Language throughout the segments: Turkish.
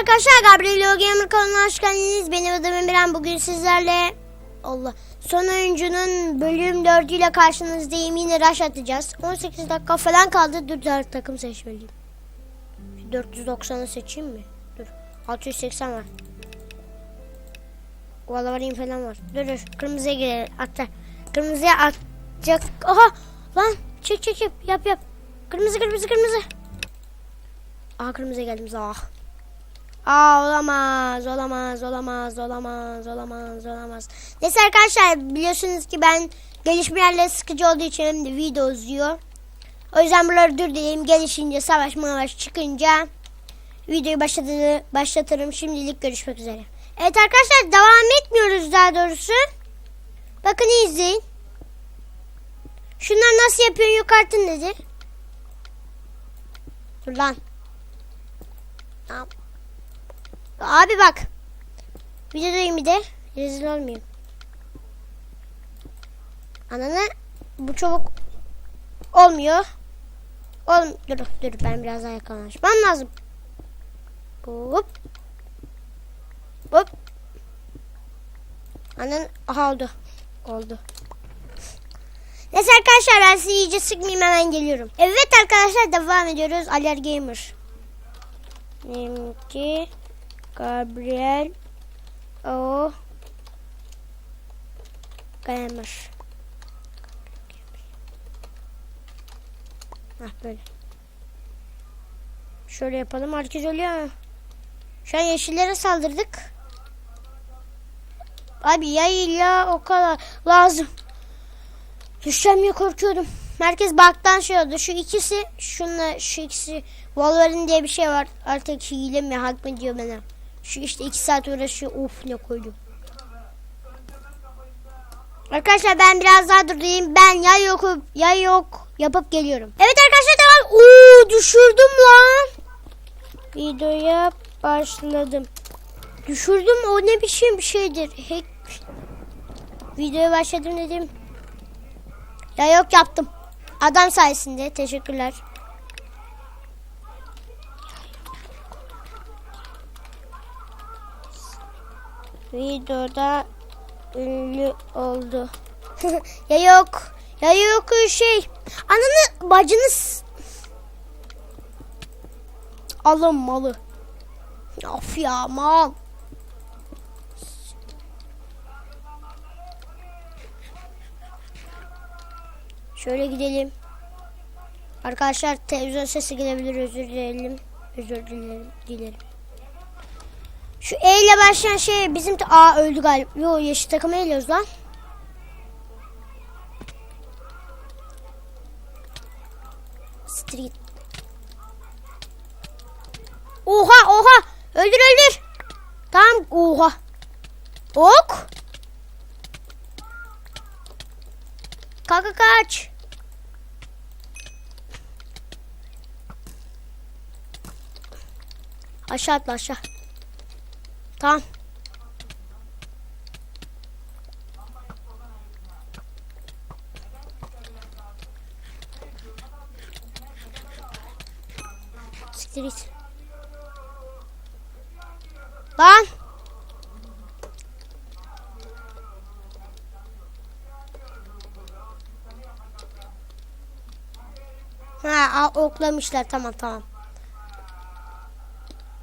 arkadaşlar Gabriel Gamer kanalına hoş geldiniz. Benim adım Emirhan. Bugün sizlerle Allah son oyuncunun bölüm 4 ile karşınızdayım. Yine rush atacağız. 18 dakika falan kaldı. Dur dört takım seçmeliyim. Şu 490'ı seçeyim mi? Dur. 680 var. Valorant falan var. Dur dur. Kırmızıya girelim. Atla. Kırmızıya atacak. Aha! Lan! Çek çek çek. Yap yap. Kırmızı kırmızı kırmızı. Aha kırmızıya geldim. Ah. Aa olamaz, olamaz, olamaz, olamaz, olamaz, olamaz. Neyse arkadaşlar biliyorsunuz ki ben gelişmelerle sıkıcı olduğu için hem de video uzuyor. O yüzden buraları dur diyeyim. Gelişince savaş mavaş çıkınca videoyu başladı, başlatırım. Şimdilik görüşmek üzere. Evet arkadaşlar devam etmiyoruz daha doğrusu. Bakın izleyin. Şunlar nasıl yapıyorsun yok artık nedir? Dur lan. Tamam. Abi bak. Videodayım bir de. Rezil olmayayım. Ananı bu çabuk olmuyor. Oğlum dur dur ben biraz daha yakınlaşmam lazım. Hop. Hop. Anan aha oldu. Oldu. Neyse arkadaşlar ben sizi iyice sıkmayayım hemen geliyorum. Evet arkadaşlar devam ediyoruz. Aler Gamer. Benimki Gabriel O Gamer. Hah böyle. Şöyle yapalım. Herkes ölüyor. Şu an yeşillere saldırdık. Abi yayıyla o kadar lazım. Düşeceğim diye korkuyordum. Merkez baktan şey oldu. Şu ikisi, şunla şu ikisi. Wolverine diye bir şey var. Artık hile mi, hak mı diyor bana. Şu işte iki saat uğraşıyor. Of ne koydum. Arkadaşlar ben biraz daha durayım. Ben ya yok ya yok yapıp geliyorum. Evet arkadaşlar tamam. Oo düşürdüm lan. Videoya başladım. Düşürdüm o ne biçim bir şeydir. Hack. Videoya başladım dedim. Ya yok yaptım. Adam sayesinde teşekkürler. Videoda ünlü oldu. ya yok. Ya yok şey. Ananı bacınız. Alın malı. Of ya mal. Şöyle gidelim. Arkadaşlar televizyon sesi gelebilir özür dilerim. Özür dilerim. dilerim. Şu E ile başlayan şey bizim Aa öldü galiba. Yo yeşil takımı eliyoruz lan. Street. Oha oha. Öldür öldür. Tamam oha. Ok. Kanka kaç. Aşağı atla aşağı. Tamam. Siktir git. Lan. Ha oklamışlar tamam tamam.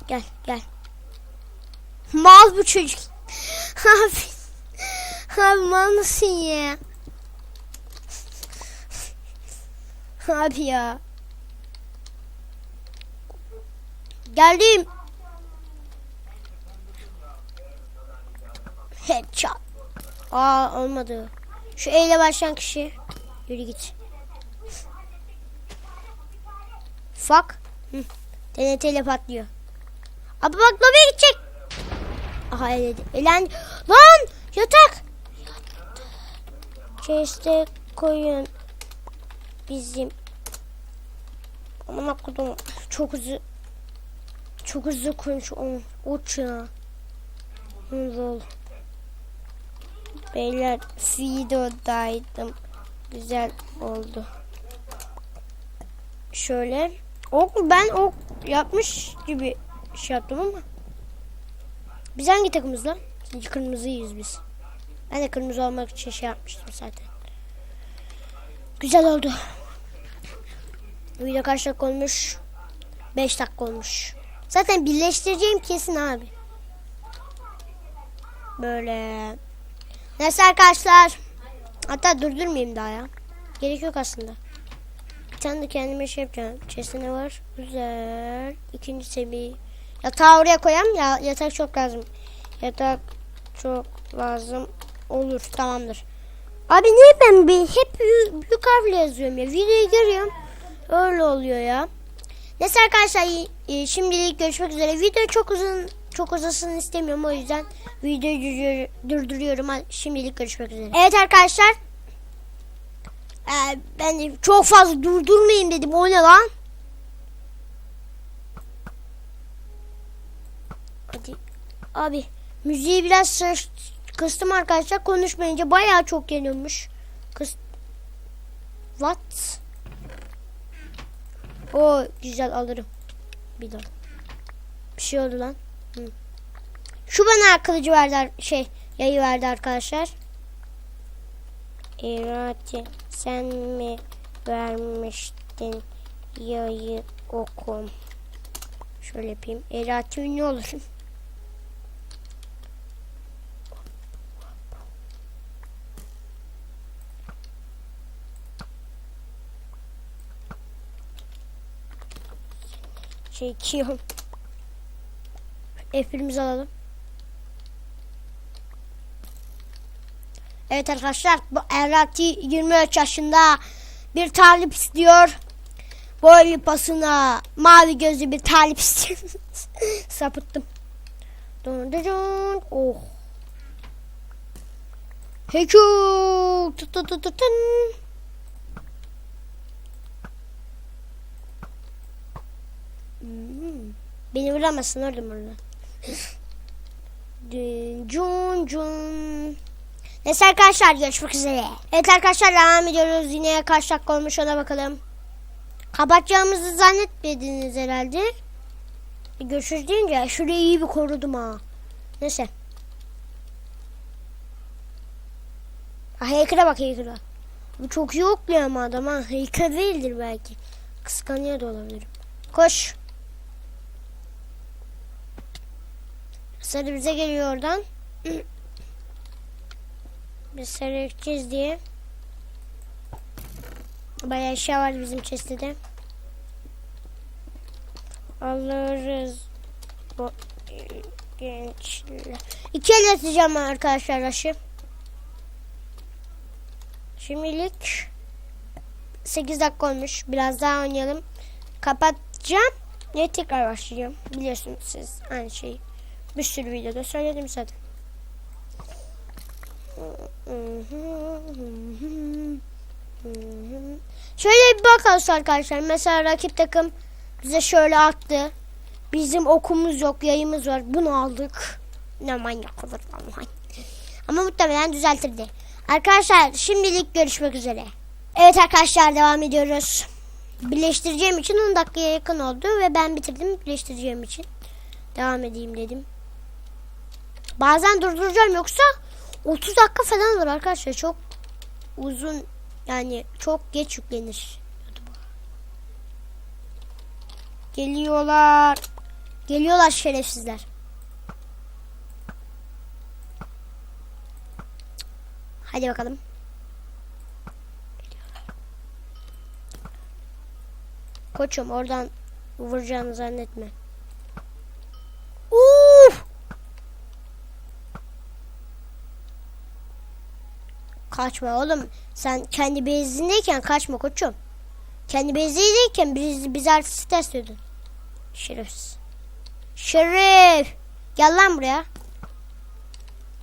Gel gel. Mal bu çocuk. Abi. Abi mal mısın ya? Abi ya. Geldim. Headshot. Aa olmadı. Şu E başlayan kişi. Yürü git. Fuck. Hı. TNT ile patlıyor. Abi bak lobiye gidecek. Aha eledi. Elen. Lan yatak. Chest'e koyun. Bizim. Aman akıdım. Çok hızlı. Çok hızlı koymuş onu. Uç ya. Lol. Beyler videodaydım. Güzel oldu. Şöyle. Ok ben ok yapmış gibi şey yaptım ama. Biz hangi takımız lan? Biz kırmızıyız biz. Ben de kırmızı olmak için şey yapmıştım zaten. Güzel oldu. Video kaç dakika olmuş? 5 dakika olmuş. Zaten birleştireceğim kesin abi. Böyle. Neyse arkadaşlar. Hatta durdurmayayım daha ya. Gerek yok aslında. Bir tane de kendime şey yapacağım. Chest'te ne var? Güzel. İkinci seviye. Yatağı oraya koyayım ya. Yatak çok lazım. Yatak çok lazım. Olur. Tamamdır. Abi niye ben bir hep büyük, büyük harfle yazıyorum ya. Videoyu görüyorum. Öyle oluyor ya. Neyse arkadaşlar e, şimdilik görüşmek üzere. Video çok uzun çok uzasın istemiyorum o yüzden videoyu durduruyor- durduruyorum. Şimdilik görüşmek üzere. Evet arkadaşlar. Ee, ben de çok fazla durdurmayayım dedim. O ne lan? Hadi. Abi müziği biraz kıstım arkadaşlar. Konuşmayınca bayağı çok geliyormuş. Kıs What? O güzel alırım. Bir daha. Bir şey oldu lan. Hı. Şu bana kılıcı verdi şey yayı verdi arkadaşlar. Erati sen mi vermiştin yayı okum? Şöyle yapayım. Erati ünlü olur. Çekiyorum. F1'imizi alalım. Evet arkadaşlar bu Erati 23 yaşında bir talip istiyor. Boylu pasına mavi gözlü bir talip istiyor. Sapıttım. Dun dun dun. Oh. Heku. Tut tut tut tut. Hmm. Beni vuramazsın orada burada. Cun cun. Neyse arkadaşlar görüşmek üzere. Evet arkadaşlar devam ediyoruz. Yine kaç dakika olmuş ona bakalım. Kapatacağımızı zannetmediniz herhalde. Görüşürüz deyince şurayı iyi bir korudum ha. Neyse. Ha hacker'a bak hacker'a. Bu çok iyi okluyor ama adam ha. Hacker değildir belki. Kıskanıyor da olabilirim. Koş. Sarı bize geliyor oradan. Biz sarı gideceğiz diye. Bayağı eşya var bizim chest'te Alırız. Bu gençler. İki el atacağım arkadaşlar aşı. Şimdilik 8 dakika olmuş. Biraz daha oynayalım. Kapatacağım. Ne tekrar başlayacağım. Biliyorsunuz siz aynı şeyi. Bir sürü videoda söyledim zaten. Şöyle bir bakalım arkadaşlar. Mesela rakip takım bize şöyle attı. Bizim okumuz yok, yayımız var. Bunu aldık. Ne manyak olur vallahi. Ama muhtemelen düzeltirdi. Arkadaşlar şimdilik görüşmek üzere. Evet arkadaşlar devam ediyoruz. Birleştireceğim için 10 dakikaya yakın oldu ve ben bitirdim birleştireceğim için. Devam edeyim dedim. Bazen durduracağım yoksa 30 dakika falan olur arkadaşlar. Çok uzun yani çok geç yüklenir. Geliyorlar. Geliyorlar şerefsizler. Hadi bakalım. Koçum oradan vuracağını zannetme. Kaçma oğlum. Sen kendi bezindeyken kaçma koçum. Kendi bezindeyken biz, biz artist test ediyordun. Şerefsiz. Şerif. Gel lan buraya.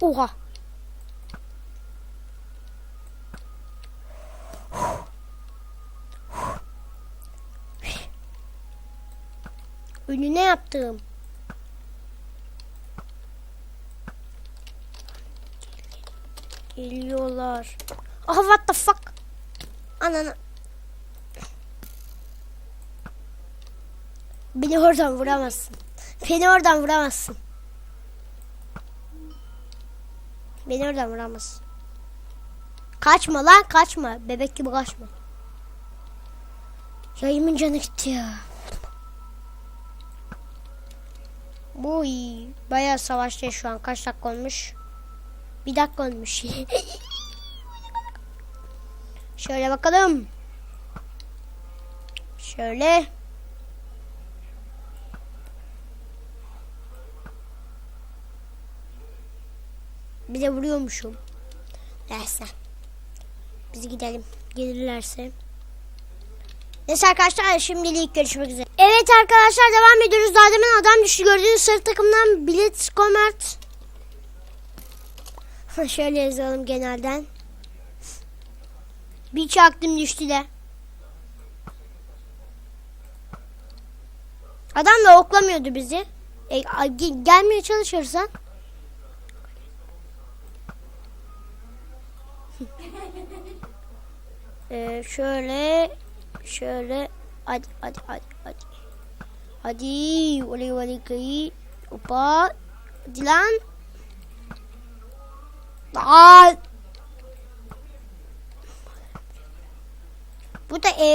Oha. Önüne yaptım. Geliyorlar. Aha what the fuck. Ananı. Beni oradan vuramazsın. Beni oradan vuramazsın. Beni oradan vuramaz. Kaçma lan kaçma. Bebek gibi kaçma. Yayımın canı gitti ya. Bu iyi. Bayağı savaşta şu an. Kaç dakika olmuş? Bir dakika olmuş. Şöyle bakalım. Şöyle. Bir de vuruyormuşum. Neyse. Biz gidelim. Gelirlerse. Neyse arkadaşlar şimdilik görüşmek üzere. Evet arkadaşlar devam ediyoruz. Daha demin adam düştü. Gördüğünüz sarı takımdan Blitz Komert. Şöyle yazalım genelden. Bir çaktım düştü de. Adam da oklamıyordu bizi. E, gelmeye çalışırsan. Ee, şöyle şöyle hadi hadi hadi hadi. Hadi oley oley kayı. Hoppa. Hadi lan. Aa. Bu da e,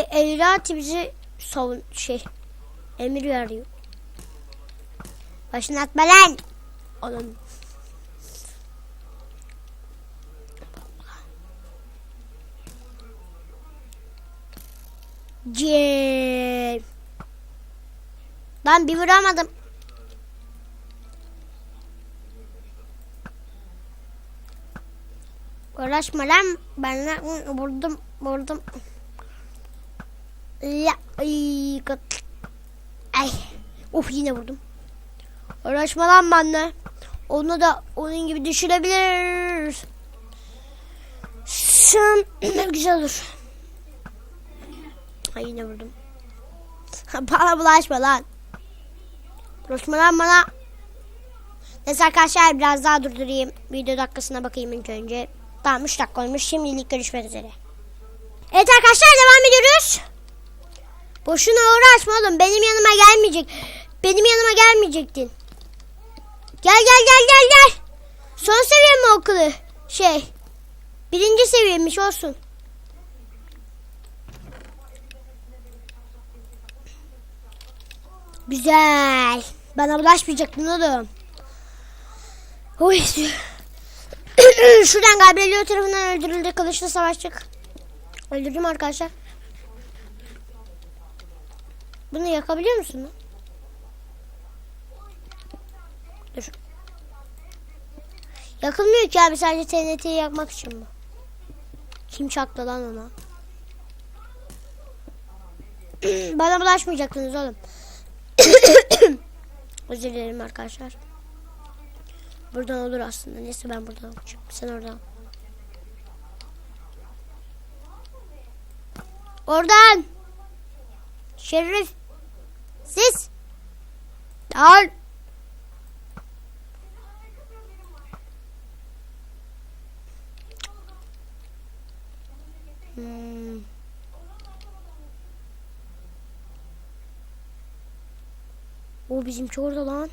bizi savun şey emir veriyor. Başını atma lan. Oğlum. C. Ben bir vuramadım. Uğraşma lan. Ben de vurdum vurdum. Ya, ay, kat- ay. Uf yine vurdum. Uğraşma lan benimle. Onu da onun gibi düşürebilir. Sen güzel olur. Ha yine vurdum. bana bulaşma lan. Bulaşma lan bana. Neyse arkadaşlar biraz daha durdurayım. Video dakikasına bakayım ilk önce. Tamam 3 dakika olmuş. Şimdilik görüşmek üzere. Evet arkadaşlar devam ediyoruz. Boşuna uğraşma oğlum. Benim yanıma gelmeyecek. Benim yanıma gelmeyecektin. Gel gel gel gel gel. Son seviye mi okulu? Şey. Birinci seviyemiş olsun. Güzel. Bana bulaşmayacaktın oğlum. Oy. Şuradan Gabrielio tarafından öldürüldü. Kılıçla savaştık. Öldürdüm arkadaşlar. Bunu yakabiliyor musun? Dur. Yakılmıyor ki abi sadece TNT'yi yakmak için bu. Kim çaktı lan ona? Bana bulaşmayacaktınız oğlum. Özür dilerim arkadaşlar. Buradan olur aslında. Neyse ben buradan alacağım. Sen oradan. Oradan. Şerif. Siz. Al. Hmm. O bizimki orada lan.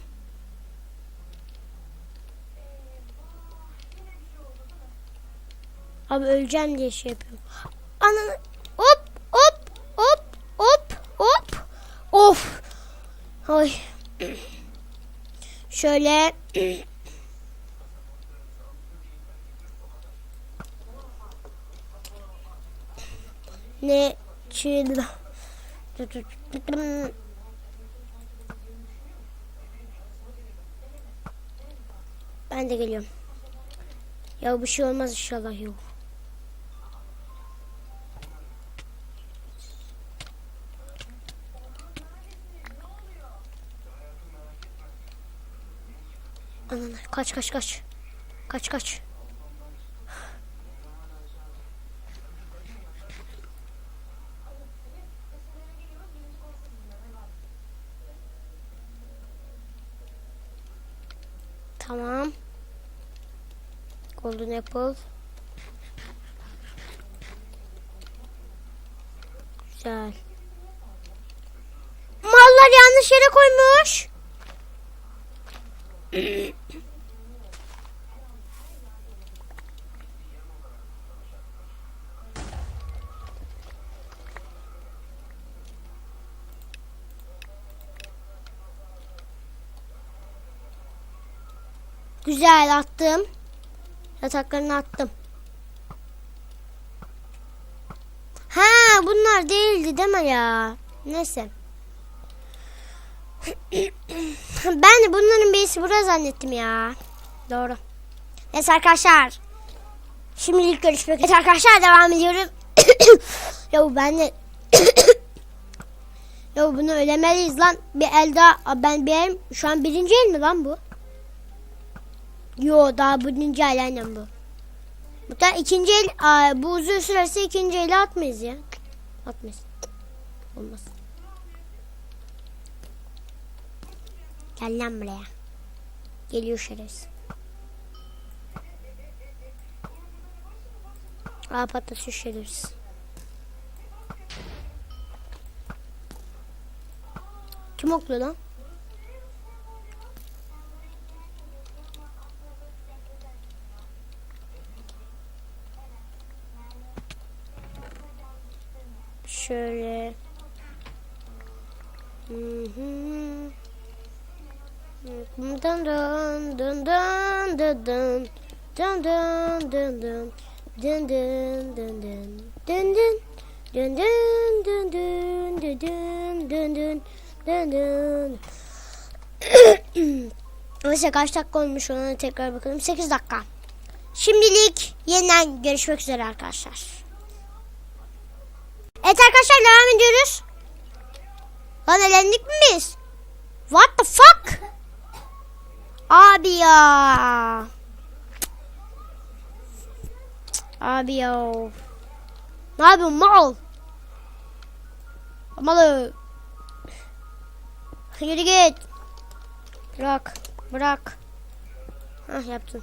Abi öleceğim diye şey yapıyorum. Ananı hop hop hop hop hop. Of. Ay. Şöyle ne çil Ben de geliyorum. Ya bir şey olmaz inşallah yok. Ananı kaç kaç kaç. Kaç kaç. Tamam. Golden apple. Güzel. Mallar yanlış yere koymuş. Güzel attım. Yataklarını attım. Ha bunlar değildi değil mi ya? Neyse. ben de bunların birisi burada zannettim ya. Doğru. Neyse arkadaşlar. Şimdilik görüşmek üzere arkadaşlar devam ediyoruz. ya ben de Ya bunu ölemeliyiz lan. Bir el daha ben benim şu an birinci el mi lan bu? Yo daha birinci el aynen bu. Bu da ikinci el bu uzun sürerse ikinci eli atmayız ya. Atmayız. Olmaz. Gel lan buraya. Geliyor şerefsiz. Aa patlatıyor şerefsiz. Kim okluyor lan? Şöyle. Neyse kaç dakika olmuş ona tekrar bakalım. 8 dakika. Şimdilik yeniden görüşmek üzere arkadaşlar. Evet arkadaşlar devam ediyoruz. Lan elendik mi biz? What the fuck? Abi ya. Abi ya. Ne yapıyorsun mal? Malı. Yürü git. Bırak. Bırak. Hah yaptın.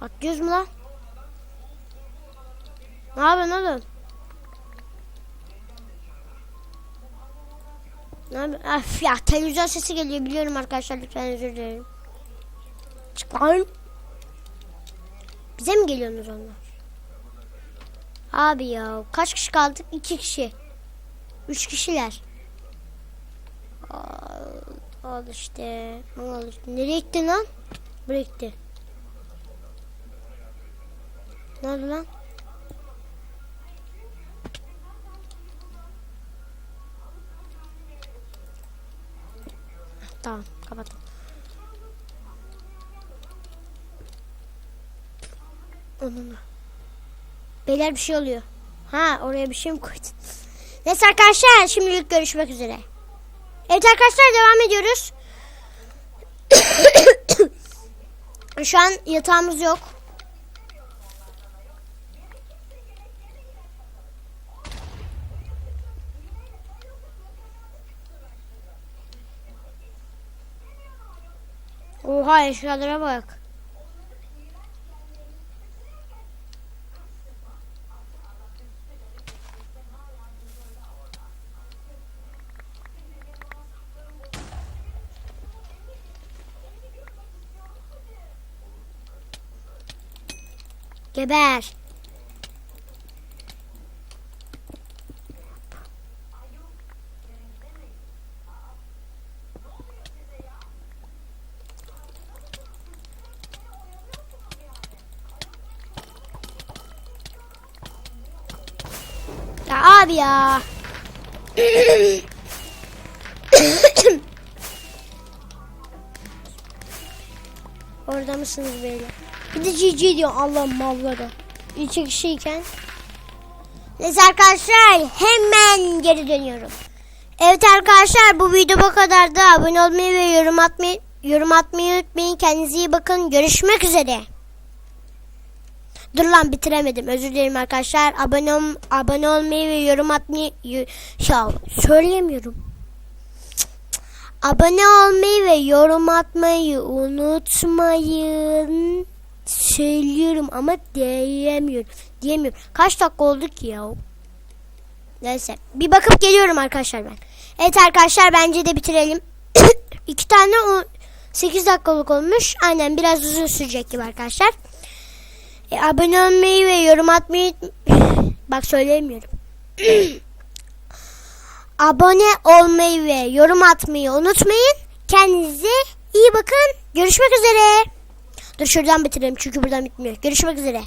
Atlıyoruz mu lan? Ne yapıyorsun oğlum? Öf ya televizyon sesi geliyor biliyorum arkadaşlar lütfen özür dilerim. Çık lan. Bize mi geliyorsunuz onlar? Abi ya kaç kişi kaldık? İki kişi. Üç kişiler. Al, işte. Al işte. Nereye gittin lan? Buraya gitti. Ne lan? Tamam kapattım. Onunla. Beyler bir şey oluyor. Ha oraya bir şey mi koydun? Neyse arkadaşlar şimdilik görüşmek üzere. Evet arkadaşlar devam ediyoruz. Şu an yatağımız yok. Oha eşyalara bak. Geber. Abi ya. Orada mısınız beyler? Bir de GG diyor Allah'ım malları. İki kişiyken. Neyse arkadaşlar hemen geri dönüyorum. Evet arkadaşlar bu video bu kadar da abone olmayı ve yorum atmayı yorum atmayı unutmayın. Kendinize iyi bakın. Görüşmek üzere. Dur lan bitiremedim. Özür dilerim arkadaşlar. Abone ol, abone olmayı ve yorum atmayı ya söyleyemiyorum. Abone olmayı ve yorum atmayı unutmayın. Söylüyorum ama diyemiyorum. Diyemiyorum. Kaç dakika oldu ki ya? Neyse. Bir bakıp geliyorum arkadaşlar ben. Evet arkadaşlar bence de bitirelim. İki tane o 8 dakikalık olmuş. Aynen biraz uzun sürecek gibi arkadaşlar. E, abone olmayı ve yorum atmayı bak söyleyemiyorum. abone olmayı ve yorum atmayı unutmayın. Kendinize iyi bakın. Görüşmek üzere. Dur şuradan bitirelim çünkü buradan bitmiyor. Görüşmek üzere.